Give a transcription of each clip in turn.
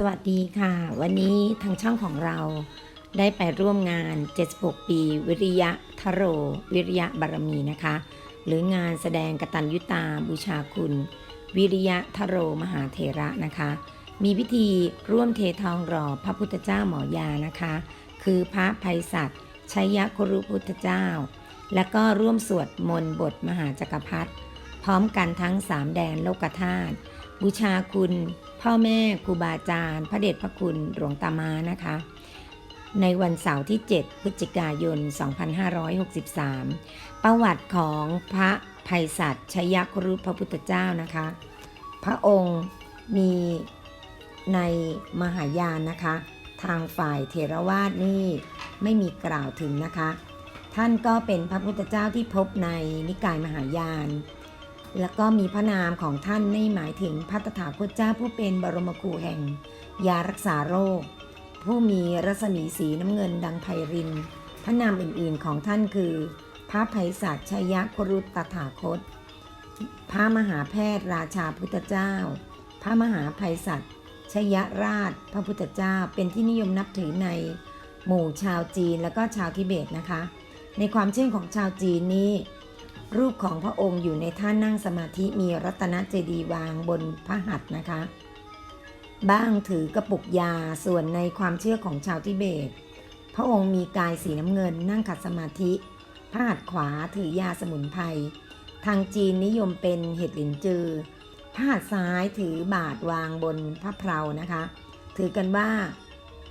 สวัสดีค่ะ วันนี้ทางช่องของเราได้ไปร่วมงาน 76 ปี วิริยะทโร วิริยะบารมีนะคะ หรืองานแสดงกตัญยุตาบูชาคุณ วิริยะทโรมหาเถระนะคะ มีพิธีร่วมเททองหล่อพระพุทธเจ้าหมอยานะคะ คือพระภัยสัตย์ชัยยครุพุทธเจ้า และก็ร่วมสวดมนต์บทมหาจักรพรรดิพร้อมกันทั้งสามแดนโลกธาตุ บูชาคุณ พ่อแม่ครูบาอาจารย์ พระเดชพระคุณหลวงตามานะคะ ในวันเสาร์ที่ 7 พฤศจิกายน 2563 ประวัติของพระภัยสัตย์ชยครุพระพุทธเจ้านะคะ พระองค์มีในมหายานนะคะ ทางฝ่ายเถรวาทนี่ไม่มีกล่าวถึงนะคะ ท่านก็เป็นพระพุทธเจ้าที่พบในนิกายมหายาน แล้วก็มีพระนามของท่านนี่หมายถึงพระตถาคตเจ้าผู้เป็นบรมครูแห่ง ยารักษาโรค ผู้มีรัศมีสีน้ำเงินดังไพริน พระนามอื่นๆของท่านคือ พระภัยศัตชัยครุตตถาคต พระมหาแพทย์ราชาพุทธเจ้า พระมหาภัยศัตชยราช พระพุทธเจ้าเป็นที่นิยมนับถือในหมู่ชาวจีนและก็ชาวทิเบตนะคะ ในความเชื่อของชาวจีนนี้ รูปของพระองค์อยู่ในท่านั่งสมาธิมีรัตนเจดีย์วางบนพระหัตถ์นะคะ บ้างถือกระปุกยาส่วนในความเชื่อของชาวทิเบต พระองค์มีกายสีน้ำเงินนั่งขัดสมาธิพระหัตถ์ขวาถือยาสมุนไพรทางจีนนิยมเป็นเห็ดหลินจือพระหัตถ์ซ้ายถือบาทวางบนพระเพลานะคะ ถือกันว่า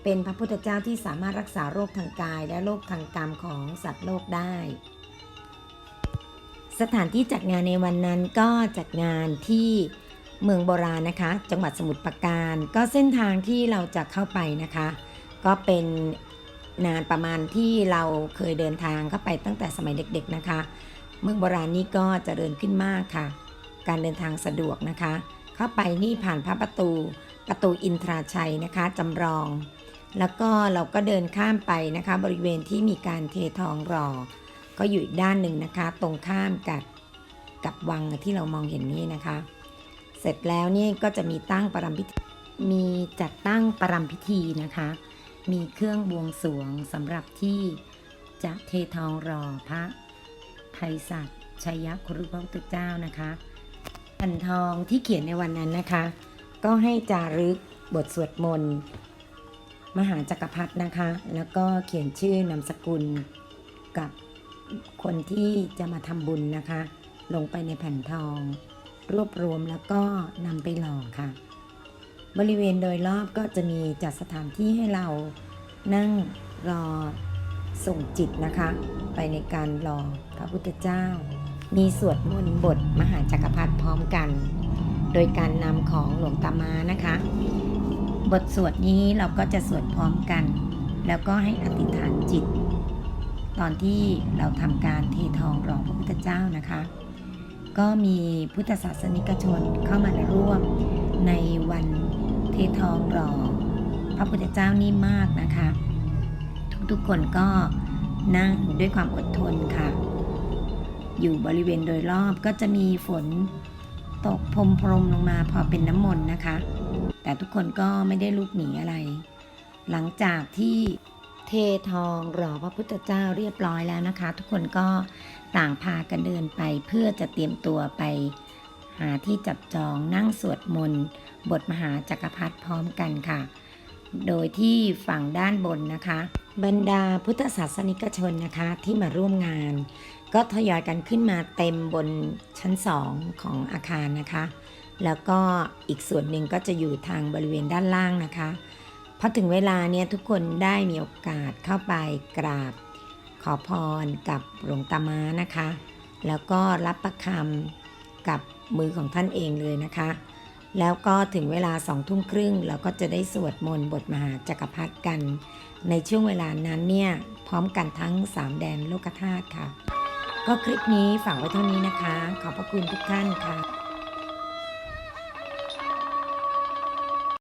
เป็นพระพุทธเจ้าที่สามารถรักษาโรคทางกายและโรคทางกรรมของสัตว์โลกได้ สถานที่จัดงานในวันนั้นก็จัดงานที่เมืองโบราณนะคะ จังหวัดสมุทรปราการ ก็เส้นทางที่เราจะเข้าไปนะคะ ก็เป็นนานประมาณที่เราเคยเดินทางเข้าไปตั้งแต่สมัยเด็กๆนะคะ เมืองโบราณนี้ก็เจริญขึ้นมากค่ะ การเดินทางสะดวกนะคะ เข้าไปนี่ผ่านพระประตูประตูอินทราชัยนะคะจำลอง แล้วก็เราก็เดินข้ามไปนะคะ บริเวณที่มีการเททองหล่อ ก็อยู่อีกด้านหนึ่งนะคะ ตรงข้ามกับกับวังที่เรามองเห็นนี่นะคะ เสร็จแล้วนี่ก็จะมีตั้งประรำพิธีมีจัดตั้งประรำพิธีนะคะ มีเครื่องบวงสรวงสำหรับที่จะเททองหล่อพระภัยศัตย์ชัยครุพระพุทธเจ้านะคะแผ่นทองที่เขียนในวันนั้นนะคะ ก็ให้จารึกบทสวดมนต์มหาจักรพรรดินะคะ แล้วก็เขียนชื่อนามสกุลกับ คนที่จะมาทำบุญนะคะ ลงไปในแผ่นทอง รวบรวมแล้วก็นำไปหล่อค่ะ บริเวณโดยรอบก็จะมีจัดสถานที่ให้เรานั่งรอส่งจิตนะคะ ไปในการรอพระพุทธเจ้า มีสวดมนต์บทมหาจักรพรรดิพร้อมกัน โดยการนำของหลวงตามานะคะ บทสวดนี้เราก็จะสวดพร้อมกัน แล้วก็ให้อธิษฐานจิต ตอนที่เราทำการเททองหล่อพระพุทธเจ้านะคะ ก็มีพุทธศาสนิกชนเข้ามาร่วมในวันเททองหล่อพระพุทธเจ้านี่มากนะคะ ทุกๆคนก็นั่งด้วยความอดทนค่ะ อยู่บริเวณโดยรอบก็จะมีฝนตกพรมพรมๆลงมาพอเป็นน้ำมนต์นะคะ แต่ทุกคนก็ไม่ได้ลุกหนีอะไร หลังจากที่ เททองหล่อพระพุทธเจ้าเรียบร้อยแล้วนะคะ ทุกคนก็ต่างพากันเดินไปเพื่อจะเตรียมตัวไป หาที่จับจองนั่งสวดมนต์บทมหาจักรพรรดิพร้อมกันค่ะ โดยที่ฝั่งด้านบนนะคะ บรรดาพุทธศาสนิกชนนะคะที่มาร่วมงาน ก็ทยอยกันขึ้นมาเต็มบนชั้นสองของอาคารนะคะ แล้วก็อีกส่วนหนึ่งก็จะอยู่ทางบริเวณด้านล่างนะคะ พอถึงเวลาเนี่ยทุกคนได้มีโอกาสเข้าไปกราบ ขอพรกับหลวงตามานะคะ แล้วก็รับประคำกับมือของท่านเองเลยนะคะ แล้วก็ถึงเวลาสองทุ่มครึ่งเราก็จะได้สวดมนต์บทมหาจักรพรรดิกัน ในช่วงเวลานั้นเนี่ยพร้อมกันทั้ง 3 แดนโลกธาตุค่ะ ก็คลิปนี้ฝากไว้เท่านี้นะคะ ขอบพระคุณทุกท่านค่ะ